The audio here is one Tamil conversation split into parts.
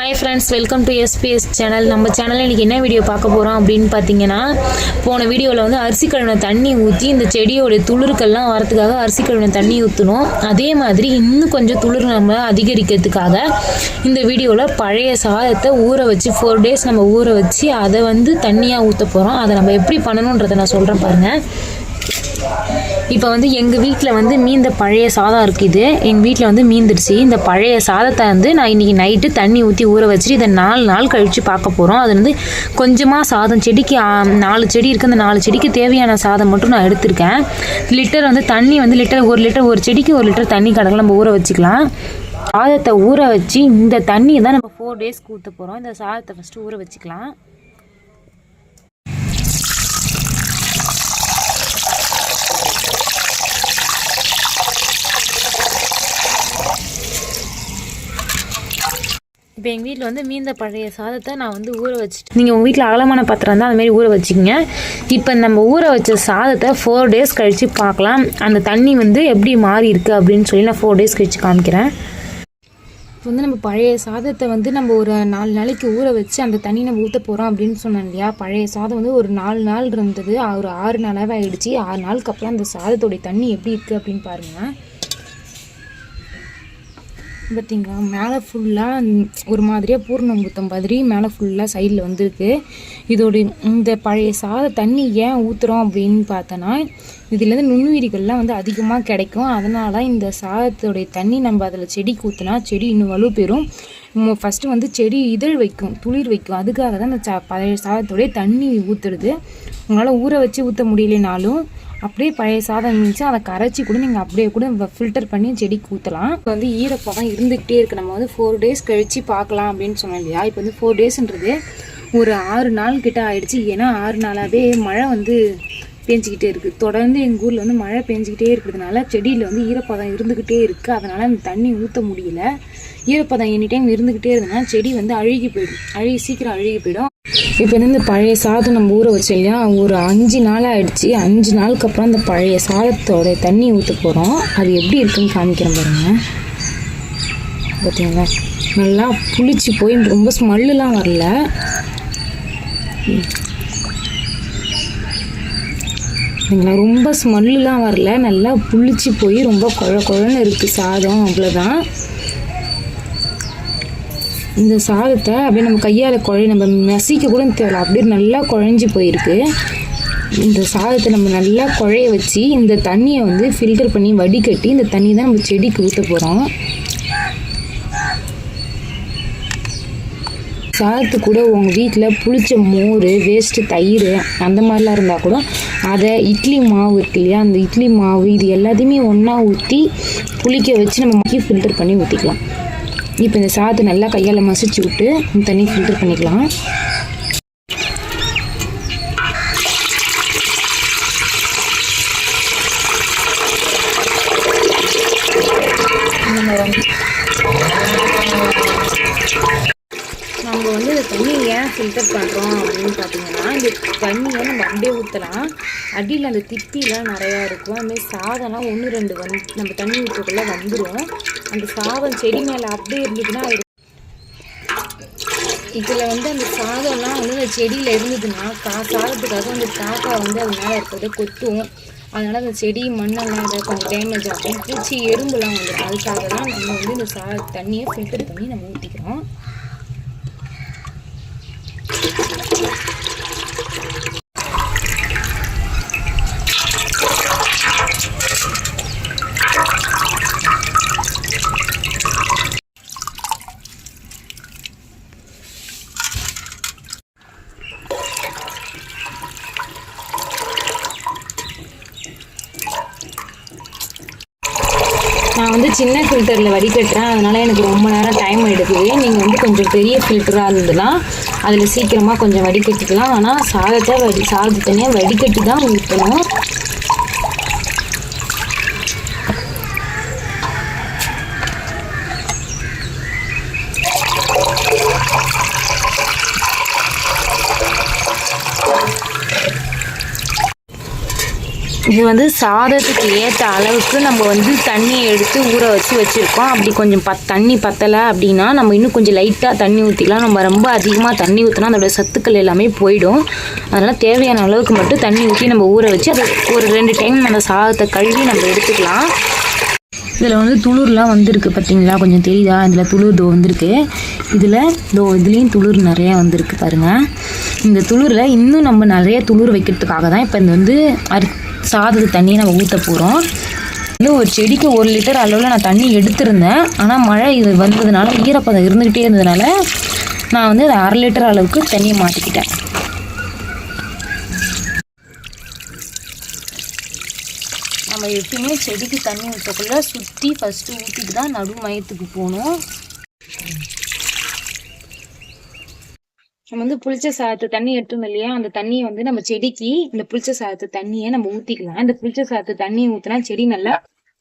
Hi friends welcome to SBS channel நம்ம சேனலில் இன்றைக்கி என்ன வீடியோ பார்க்க போகிறோம் அப்படின்னு பார்த்தீங்கன்னா போன வீடியோவில் வந்து அரிசி கழுவின தண்ணி ஊற்றி இந்த செடியோடைய துளிர்கள்லாம் வரத்துக்காக அரிசி கழுவின தண்ணி ஊற்றணும் அதே மாதிரி இன்னும் கொஞ்சம் துளிர் நம்ம அதிகரிக்கிறதுக்காக இந்த வீடியோவில் பழைய சாதத்தை ஊற வச்சு ஃபோர் டேஸ் நம்ம ஊற வச்சு அதை வந்து தண்ணியாக ஊற்ற போகிறோம் அதை நம்ம எப்படி பண்ணணுன்றதை நான் சொல்கிறேன் பாருங்கள் இப்போ வந்து எங்கள் வீட்டில் வந்து மீந்த பழைய சாதம் இருக்குது எங்கள் வீட்டில் வந்து மீந்துடுச்சு. இந்த பழைய சாதத்தை வந்து நான் இன்றைக்கி நைட்டு தண்ணி ஊற்றி ஊற வச்சுட்டு இதை நாலு நாள் கழித்து பார்க்க போகிறோம் அது வந்து கொஞ்சமாக சாதம் செடிக்கு நாலு செடி இருக்குது அந்த நாலு செடிக்கு தேவையான சாதம் மட்டும் நான் எடுத்திருக்கேன். லிட்டர் வந்து தண்ணி வந்து லிட்டர் ஒரு லிட்டர் ஒரு செடிக்கு ஒரு லிட்டர் தண்ணி கணக்கில் நம்ம ஊற வச்சுக்கலாம். சாதத்தை ஊற வச்சு இந்த தண்ணியை தான் நம்ம ஃபோர் டேஸ்க்கு ஊற்ற போகிறோம் இந்த சாதத்தை ஃபஸ்ட்டு ஊற வச்சுக்கலாம். இப்போ எங்கள் வீட்டில் வந்து மீந்த பழைய சாதத்தை நான் வந்து ஊற வச்சுட்டு நீங்கள் உங்கள் வீட்டில் அகலமான பாத்திரம் இருந்தால் அதுமாரி ஊற வச்சுக்கோங்க. இப்போ நம்ம ஊற வச்ச சாதத்தை ஃபோர் டேஸ் கழித்து பார்க்கலாம். அந்த தண்ணி வந்து எப்படி மாறி இருக்குது அப்படின்னு சொல்லி நான் ஃபோர் டேஸ் கழித்து காமிக்கிறேன். இப்போ வந்து நம்ம பழைய சாதத்தை வந்து நம்ம ஒரு நாலு நாளைக்கு ஊற வச்சு அந்த தண்ணி நம்ம ஊற்ற போகிறோம் அப்படின்னு சொன்னோம் இல்லையா? பழைய சாதம் வந்து ஒரு நாலு நாள் இருந்தது. ஒரு ஆறு நாளாகவே ஆகிடுச்சு ஆறு நாளுக்கு அப்புறம் அந்த சாதத்தோடைய தண்ணி எப்படி இருக்குது அப்படின்னு பாருங்கள் பார்த்தீங்களா மேலே ஃபுல்லாக ஒரு மாதிரியாக பூர்ணம்புத்தம் மாதிரி மேலே ஃபுல்லாக சைடில் வந்திருக்கு. இதோட இந்த பழைய சாத தண்ணி ஏன் ஊற்றுறோம் அப்படின்னு பார்த்தோன்னா இதுலேருந்து நுண்ணுயிரிகள்லாம் வந்து அதிகமாக கிடைக்கும். அதனால இந்த சாதத்தோடைய தண்ணி நம்ம அதில் செடிக்கு ஊற்றினா செடி இன்னும் வலு பெறும் ஃபஸ்ட்டு வந்து செடி இதழ் வைக்கும் துளிர் வைக்கும். அதுக்காக தான் இந்த சா பழைய சாதத்தோடைய தண்ணி ஊற்றுறது உங்களால் ஊற வச்சு ஊற்ற முடியலைனாலும் அப்படியே பழைய சாதம் இருந்துச்சு. அதை கரைச்சி கூட நீங்கள் அப்படியே கூட ஃபில்டர் பண்ணி செடிக்கு ஊற்றலாம் இப்போ வந்து ஈரப்பதம் இருந்துக்கிட்டே இருக்குது நம்ம வந்து ஃபோர் டேஸ் கழித்து பார்க்கலாம் அப்படின்னு சொன்னோம் இல்லையா? இப்போ வந்து ஃபோர் டேஸ்ன்றது ஒரு ஆறு நாள் கிட்ட ஆயிடுச்சு. ஏன்னா ஆறு நாளாகவே மழை வந்து பேஞ்சிக்கிட்டே இருக்குது தொடர்ந்து எங்கள் ஊரில் வந்து மழை பேஞ்சிக்கிட்டே இருக்கிறதுனால செடியில் வந்து ஈரப்பதம் இருந்துக்கிட்டே இருக்குது அதனால் அந்த தண்ணி ஊற்ற முடியல. ஈரப்பதம் எனி டைம் இருந்துக்கிட்டே இருந்ததுன்னா செடி வந்து அழுகி போயிடும். அழுகி சீக்கிரம் அழுகி போயிடும். இப்போ வந்து இந்த பழைய சாதம் நம்ம ஊற வச்சோம் இல்லையா? ஒரு அஞ்சு நாள் ஆயிடுச்சு. அஞ்சு நாளுக்கு அப்புறம் அந்த பழைய சாதத்தோட தண்ணி ஊற்ற போகிறோம் அது எப்படி இருக்குன்னு காமிக்கிறேன் பாருங்க. பார்த்தீங்களா நல்லா புளிச்சு போய் ரொம்ப ஸ்மெல்லாம் வரல. சரிங்களா ரொம்ப ஸ்மெல்லாம் வரல. நல்லா புளிச்சு போய் ரொம்ப குழ குழன்னு இருக்குது சாதம். அவ்வளோதான் இந்த சாதத்தை அப்படியே நம்ம கையால் குழை நம்ம நசிக்க கூட தேவை அப்படியே நல்லா குழஞ்சி போயிருக்கு. இந்த சாதத்தை நம்ம நல்லா குழைய வச்சு இந்த தண்ணியை வந்து ஃபில்டர் பண்ணி வடிகட்டி இந்த தண்ணி தான் நம்ம செடிக்கு ஊற்ற போகிறோம் சாதத்து கூட உங்கள் வீட்டில் புளிச்ச மோர் வேஸ்ட்டு தயிர் அந்த மாதிரிலாம் இருந்தால் கூட அதை இட்லி மாவு இருக்கு இல்லையா அந்த இட்லி மாவு இது எல்லாத்தையுமே ஒன்றா ஊற்றி புளிக்க வச்சு நம்ம மக்கி ஃபில்டர் பண்ணி ஊற்றிக்கலாம் இப்போ இந்த சாதத்தை நல்லா கையால் மசிச்சு விட்டு இந்த தண்ணி ஃபில்டர் பண்ணிக்கலாம். நம்ம வந்து இந்த தண்ணியை ஏன் ஃபில்டர் பண்ணுறோம் அப்படின்னு பார்த்தீங்கன்னா இந்த தண்ணியை நம்ம அப்படியே ஊற்றலாம் அடியில் அந்த திப்பிலாம் நிறையா இருக்கும். அதுமாதிரி சாதம்லாம் ஒன்று ரெண்டு வந்து நம்ம தண்ணி ஊற்றக்குள்ளே வந்துடும் அந்த சாதம் செடி மேலே அப்படியே இருந்ததுன்னா அது இதில் வந்து அந்த சாதம்லாம் வந்து அந்த செடியில் இருந்ததுன்னா கா சாதத்துக்காக அந்த காக்கா வந்து அது மேலே இருக்கிறத கொத்தும் அதனால் அந்த செடி மண்ணெல்லாம் இதை கொஞ்சம் டேமேஜ் ஆகும். பூச்சி எறும்புலாம் வந்துடும். அதுக்காக தான் நம்ம வந்து இந்த சா தண்ணியை ஃபில்டர் பண்ணி நம்ம ஊற்றிக்கிறோம் நான் வந்து சின்ன ஃபில்டரில் வடிகட்டுறேன் அதனால் எனக்கு ரொம்ப நேரம் டைம் எடுக்குது. நீங்கள் வந்து கொஞ்சம் பெரிய ஃபில்டராக இருந்ததுன்னா அதில் சீக்கிரமாக கொஞ்சம் வடிகட்டிக்கலாம் ஆனால் சாதத்தை வடி சாதத்தை தனியாக வடிகட்டி தான் ஊற்றணும். இது வந்து சாதத்துக்கு ஏற்ற அளவுக்கு நம்ம வந்து தண்ணியை எடுத்து ஊற வச்சு வச்சுருக்கோம். அப்படி கொஞ்சம் பத் தண்ணி பத்தலை அப்படின்னா நம்ம இன்னும் கொஞ்சம் லைட்டாக தண்ணி ஊற்றிக்கலாம் நம்ம ரொம்ப அதிகமாக தண்ணி ஊற்றினா அதோட சத்துக்கள் எல்லாமே போயிடும். அதனால் தேவையான அளவுக்கு மட்டும் தண்ணி ஊற்றி நம்ம ஊற வச்சு அதை ஒரு ரெண்டு டைம் அந்த சாதத்தை கழுவி நம்ம எடுத்துக்கலாம். இதில் வந்து துளிர்லாம் வந்திருக்கு பார்த்தீங்களா கொஞ்சம் தெரியுதா? இதில் துளிர் தோ வந்திருக்கு. இதில் தோ இதுலேயும் துளிர் நிறையா வந்திருக்கு பாருங்கள் இந்த துளிரில் இன்னும் நம்ம நிறைய துளிர் வைக்கிறதுக்காக தான் இப்போ இந்த வந்து அரி சாதத்து தண்ணியை நம்ம ஊற்ற போகிறோம் இது ஒரு செடிக்கு ஒரு லிட்டர் அளவில் நான் தண்ணி எடுத்திருந்தேன். ஆனால் மழை இது வந்ததுனால ஈரப்பதம் இருந்துக்கிட்டே இருந்ததுனால நான் வந்து அதை அரை லிட்டர் அளவுக்கு தண்ணியை மாற்றிக்கிட்டேன் நம்ம எப்பயுமே செடிக்கு தண்ணி ஊற்றக்குள்ளே சுற்றி ஃபஸ்ட்டு ஊற்றிட்டு தான் நடு மையத்துக்கு போகணும். நம்ம வந்து புளிச்ச சாதத்து தண்ணி எடுத்தோம் இல்லையா? அந்த தண்ணியை வந்து நம்ம செடிக்கு இந்த புளிச்ச சாதத்து தண்ணியை நம்ம ஊற்றிக்கலாம் இந்த புளிச்ச சாதத்து தண்ணியை ஊற்றினா செடி நல்லா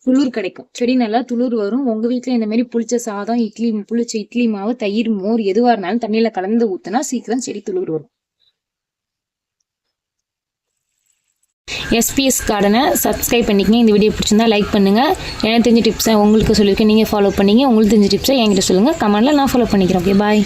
துளிர் கிடைக்கும். செடி நல்லா துளிர் வரும். உங்கள் வீட்டுல இந்த மாதிரி புளிச்ச சாதம் இட்லி புளிச்ச இட்லி மாவு தயிர் மோர் எதுவாக இருந்தாலும் தண்ணியில் கலந்து ஊற்றினா சீக்கிரம் செடி துளிர் வரும். எஸ்பிஎஸ் கார்டனை சப்ஸ்கிரைப் பண்ணிக்கங்க. இந்த வீடியோ பிடிச்சிருந்தா லைக் பண்ணுங்கள் எனக்கு தெரிஞ்ச டிப்ஸை உங்களுக்கு சொல்லியிருக்கேன். நீங்கள் ஃபாலோ பண்ணீங்க. உங்களுக்கு தெரிஞ்ச டிப்ஸை என்கிட்ட சொல்லுங்கள் கமெண்ட்டில் நான் ஃபாலோ பண்ணிக்கிறேன். Okay bye